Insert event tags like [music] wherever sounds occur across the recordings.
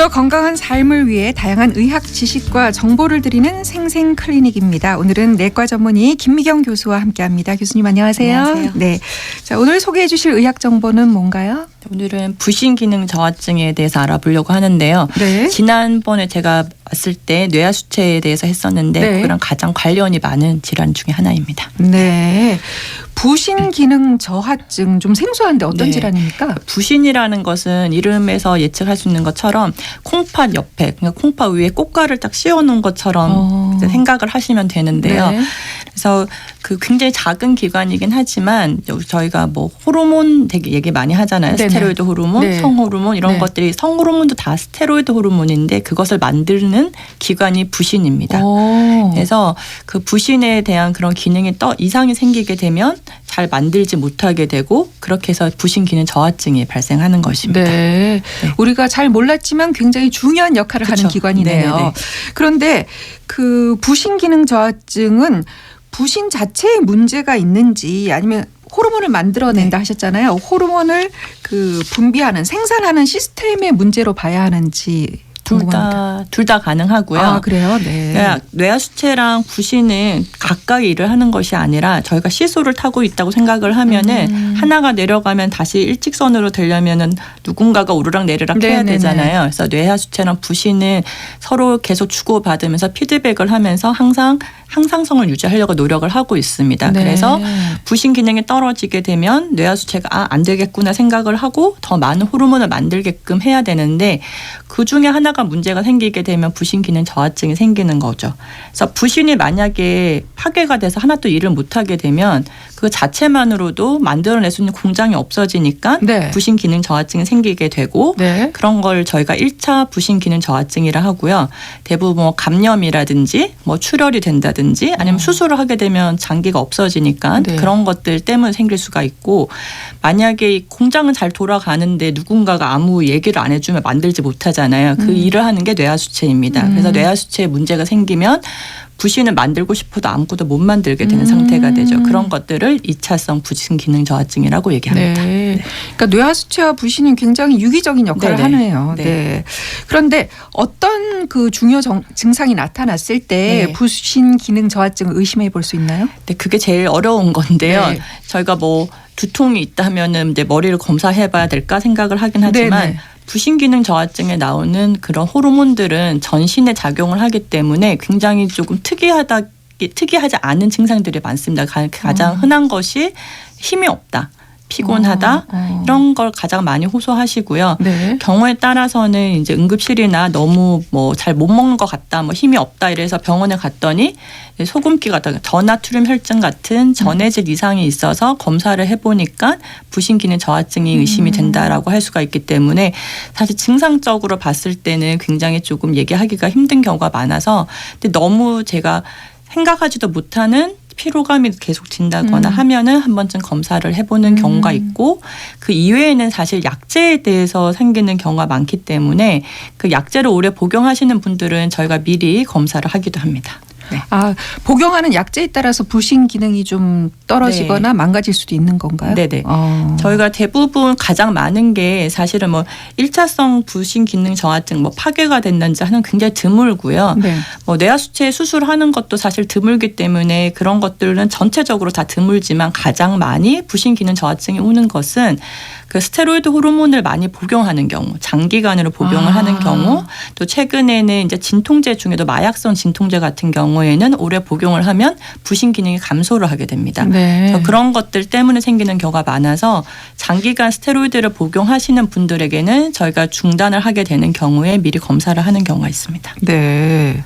더 건강한 삶을 위해 다양한 의학 지식과 정보를 드리는 생생 클리닉입니다. 오늘은 내과 전문의 김미경 교수와 함께합니다. 교수님 안녕하세요. 안녕하세요. 네, 자 오늘 소개해주실 의학 정보는 뭔가요? 오늘은 부신 기능 저하증에 대해서 알아보려고 하는데요. 네. 지난번에 제가 왔을 때 뇌하 수체에 대해서 했었는데 네. 그거랑 가장 관련이 많은 질환 중에 하나입니다. 네. 부신 기능 저하증 좀 생소한데 어떤 네. 질환입니까? 부신이라는 것은 이름에서 예측할 수 있는 것처럼 콩팥 옆에 그러니까 콩팥 위에 꽃가를 딱 씌워 놓은 것처럼 어. 생각을 하시면 되는데요. 네. 그래서 그 굉장히 작은 기관이긴 하지만 저희가 뭐 호르몬 되게 얘기 많이 하잖아요. 네네. 스테로이드 호르몬, 네. 성호르몬 이런 네. 것들이 성호르몬도 다 스테로이드 호르몬인데 그것을 만드는 기관이 부신입니다. 오. 그래서 그 부신에 대한 그런 기능이 떠 이상이 생기게 되면 잘 만들지 못하게 되고 그렇게 해서 부신 기능 저하증이 발생하는 것입니다. 네. 네. 우리가 잘 몰랐지만 굉장히 중요한 역할을 그쵸. 하는 기관이네요. 네네네. 그런데 그 부신 기능 저하증은 부신 자체에 문제가 있는지 아니면 호르몬을 만들어낸다 네. 하셨잖아요. 호르몬을 그 분비하는 생산하는 시스템의 문제로 봐야 하는지 궁금합니다. 둘다 둘 다 가능하고요. 아 그래요? 네. 그러니까 뇌하수체랑 부신은 각각 일을 하는 것이 아니라 저희가 시소를 타고 있다고 생각을 하면은 음. 하나가 내려가면 다시 일직선으로 되려면은 누군가가 오르락 내리락 해야 네네네. 되잖아요. 그래서 뇌하수체랑 부신은 서로 계속 주고받으면서 피드백을 하면서 항상 항상성을 유지하려고 노력을 하고 있습니다. 네. 그래서 부신 기능이 떨어지게 되면 뇌하수체가 아, 안 되겠구나 생각을 하고 더 많은 호르몬을 만들게끔 해야 되는데 그 중에 하나가 문제가 생기게 되면 부신 기능 저하증이 생기는 거죠. 그래서 부신이 만약에 파괴가 돼서 하나 또 일을 못 하게 되면 그 자체만으로도 만들어낼 수 있는 공장이 없어지니까 네. 부신 기능 저하증이 생기게 되고 네. 그런 걸 저희가 1차 부신 기능 저하증이라 하고요. 대부분 뭐 감염이라든지 뭐 출혈이 된다든지 아니면 어. 수술을 하게 되면 장기가 없어지니까 네. 그런 것들 때문에 생길 수가 있고 만약에 이 공장은 잘 돌아가는데 누군가가 아무 얘기를 안 해주면 만들지 못하잖아요. 그 음. 일을 하는 게 뇌하수체입니다. 음. 그래서 뇌하수체에 문제가 생기면 부신을 만들고 싶어도 아무것도 못 만들게 되는 음. 상태가 되죠. 그런 것들을 2차성 부신 기능 저하증이라고 얘기합니다. 네. 그러니까 뇌하수체와 부신은 굉장히 유기적인 역할을 네네. 하네요. 네. 네. 그런데 어떤 그 중요 정- 증상이 나타났을 때 네. 부신 기능 저하증을 의심해 볼 수 있나요? 근데 그게 제일 어려운 건데요. 네. 저희가 뭐 두통이 있다 하면은 이제 머리를 검사해봐야 될까 생각을 하긴 하지만 네네. 부신 기능 저하증에 나오는 그런 호르몬들은 전신에 작용을 하기 때문에 굉장히 조금 특이하다 특이하지 않은 증상들이 많습니다. 가- 가장 어. 흔한 것이 힘이 없다, 피곤하다 어, 어. 이런 걸 가장 많이 호소하시고요. 네. 경우에 따라서는 이제 응급실이나 너무 뭐 잘 못 먹는 것 같다, 뭐 힘이 없다 이래서 병원에 갔더니 소금기 같은 저나트륨 혈증 같은 전해질 이상이 있어서 검사를 해보니까 부신 기능 저하증이 의심이 음. 된다라고 할 수가 있기 때문에 사실 증상적으로 봤을 때는 굉장히 조금 얘기하기가 힘든 경우가 많아서 근데 너무 제가 생각하지도 못하는 피로감이 계속 든다거나 음. 하면은 한 번쯤 검사를 해보는 음. 경우가 있고 그 이외에는 사실 약제에 대해서 생기는 경우가 많기 때문에 그 약제를 오래 복용하시는 분들은 저희가 미리 검사를 하기도 합니다. 네. 아 복용하는 약제에 따라서 부신 기능이 좀 떨어지거나 망가질 수도 있는 건가요? 네네. 어. 저희가 대부분 가장 많은 게 사실은 뭐 1차성 부신 기능 저하증 뭐 파괴가 됐는지 하는 굉장히 드물고요. 네. 뭐 뇌하 수체 수술하는 것도 사실 드물기 때문에 그런 것들은 전체적으로 다 드물지만 가장 많이 부신 기능 저하증이 오는 것은 그 스테로이드 호르몬을 많이 복용하는 경우, 장기간으로 복용을 아. 하는 경우, 또 최근에는 이제 진통제 중에도 마약성 진통제 같은 경우에는 오래 복용을 하면 부신 기능이 감소를 하게 됩니다. 네. 그래서 그런 것들 때문에 생기는 경우가 많아서 장기간 스테로이드를 복용하시는 분들에게는 저희가 중단을 하게 되는 경우에 미리 검사를 하는 경우가 있습니다. 네.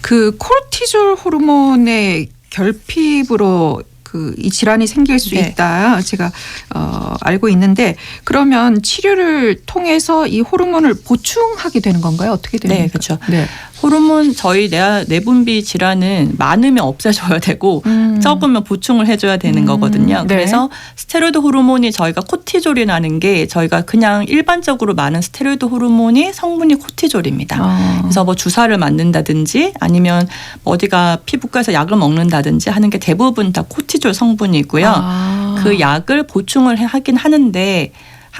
그 코르티졸 호르몬의 결핍으로 그 이 질환이 생길 수 네. 있다. 제가 어 알고 있는데 그러면 치료를 통해서 이 호르몬을 보충하게 되는 건가요? 어떻게 되는 네, 건가요? 그렇죠. 네. 호르몬 저희 내 내분비 질환은 많으면 없애줘야 되고 음. 적으면 보충을 해줘야 되는 음, 거거든요. 네. 그래서 스테로이드 호르몬이 저희가 코티졸이라는 게 저희가 그냥 일반적으로 많은 스테로이드 호르몬이 성분이 코티졸입니다. 아. 그래서 뭐 주사를 맞는다든지 아니면 뭐 어디가 피부과에서 약을 먹는다든지 하는 게 대부분 다 코티졸 성분이고요. 아. 그 약을 보충을 해- 하긴 하는데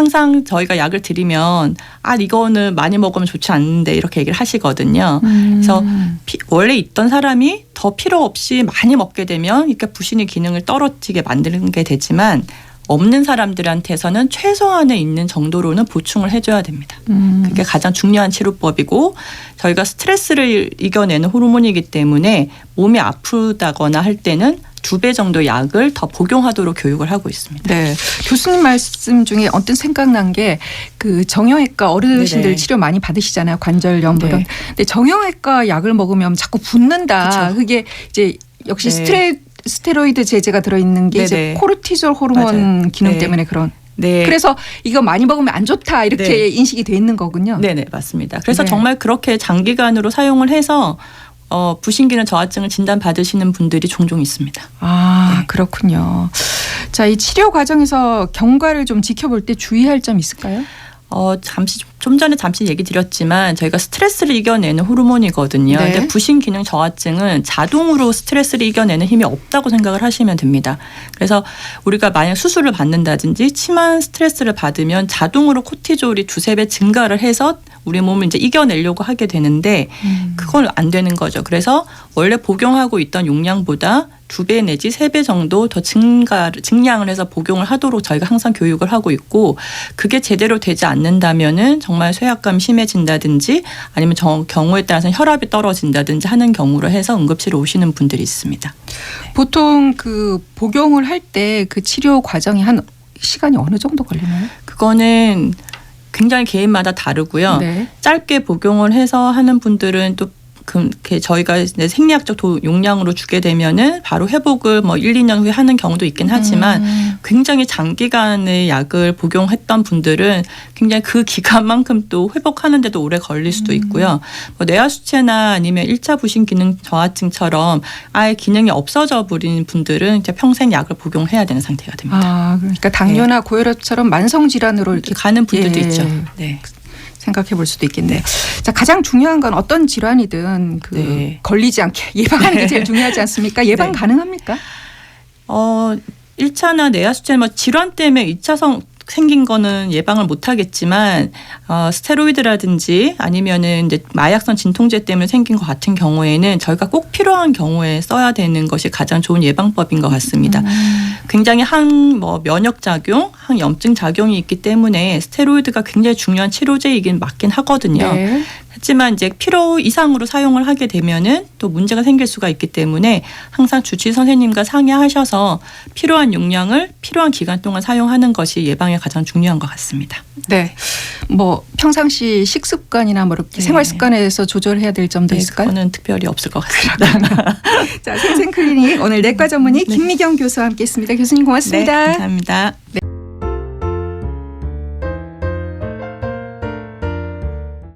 항상 저희가 약을 드리면 아 이거는 많이 먹으면 좋지 않는데 이렇게 얘기를 하시거든요. 그래서 피- 원래 있던 사람이 더 필요 없이 많이 먹게 되면 이렇게 부신의 기능을 떨어지게 만드는 게 되지만 없는 사람들한테서는 최소한에 있는 정도로는 보충을 해줘야 됩니다. 음. 그게 가장 중요한 치료법이고 저희가 스트레스를 이겨내는 호르몬이기 때문에 몸이 아프다거나 할 때는 두배 정도 약을 더 복용하도록 교육을 하고 있습니다. 네. 교수님 말씀 중에 어떤 생각난 게 그 정형외과 어르신들 네네. 치료 많이 받으시잖아요. 관절염보다. 네. 근데 정형외과 약을 먹으면 자꾸 붓는다. 그쵸. 그게 이제 역시 네. 스트레 스 테로이드 제제가 들어있는 게 이제 네네. 코르티졸 호르몬 맞아요. 기능 네. 때문에 그런. 네. 그래서 이거 많이 먹으면 안 좋다 이렇게 네. 인식이 돼 있는 거군요. 네네 맞습니다. 그래서 네. 정말 그렇게 장기간으로 사용을 해서 어, 부신기능 저하증을 진단 받으시는 분들이 종종 있습니다. 아 네. 그렇군요. 자, 이 치료 과정에서 경과를 좀 지켜볼 때 주의할 점 있을까요? 어, 잠시 좀 전에 잠시 얘기 드렸지만 저희가 스트레스를 이겨내는 호르몬이거든요. 네. 근데 부신 기능 저하증은 자동으로 스트레스를 이겨내는 힘이 없다고 생각을 하시면 됩니다. 그래서 우리가 만약 수술을 받는다든지 심한 스트레스를 받으면 자동으로 코티졸이 두세 배 증가를 해서 우리 몸을 이제 이겨내려고 하게 되는데 그건 안 되는 거죠. 그래서 원래 복용하고 있던 용량보다 두 배 내지 세 배 정도 더 증가 증량을 해서 복용을 하도록 저희가 항상 교육을 하고 있고 그게 제대로 되지 않는다면은 정말 쇠약감이 심해진다든지 아니면 정, 경우에 따라서 혈압이 떨어진다든지 하는 경우로 해서 응급실에 오시는 분들이 있습니다. 보통 그 복용을 할 때 그 치료 과정이 한 시간이 어느 정도 걸리나요? 그거는 굉장히 개인마다 다르고요. 네. 짧게 복용을 해서 하는 분들은 또 그, 이렇게 저희가 이제 생리학적 도, 용량으로 주게 되면은 바로 회복을 뭐 1, 2년 후에 하는 경우도 있긴 하지만 음. 굉장히 장기간의 약을 복용했던 분들은 굉장히 그 기간만큼 또 회복하는 데도 오래 걸릴 수도 있고요. 뭐 뇌하 수체나 아니면 1차 부신 기능 저하증처럼 아예 기능이 없어져 버린 분들은 이제 평생 약을 복용해야 되는 상태가 됩니다. 아, 그러니까 당뇨나 고혈압처럼 만성 질환으로 이렇게 가는 분들도 예. 있죠. 네. 생각해 볼 수도 있겠네요. 자, 가장 중요한 건 어떤 질환이든 그 네. 걸리지 않게 [laughs] 예방하는 게 제일 중요하지 않습니까? 예방 네. 가능합니까? 어, 1차나 뇌하수체 뭐 질환 때문에 2차성 생긴 거는 예방을 못 하겠지만 어, 스테로이드라든지 아니면은 이제 마약성 진통제 때문에 생긴 것 같은 경우에는 저희가 꼭 필요한 경우에 써야 되는 것이 가장 좋은 예방법인 것 같습니다. 음. 굉장히 한 뭐 면역 작용, 한 염증 작용이 있기 때문에 스테로이드가 굉장히 중요한 치료제이긴 맞긴 하거든요. 네. 하지만 이제 필요 이상으로 사용을 하게 되면은 또 문제가 생길 수가 있기 때문에 항상 주치의 선생님과 상의하셔서 필요한 용량을 필요한 기간 동안 사용하는 것이 예방에 가장 중요한 것 같습니다. 네. 뭐 평상시 식습관이나 뭐 이렇게 네. 생활 습관에서 조절해야 될 점도 네, 있을까요? 그거는 특별히 없을 것 같습니다. [laughs] 자, 생생클리닉 오늘 내과 전문의 네. 김미경 교수와 함께했습니다. 교수님 고맙습니다. 네, 감사합니다.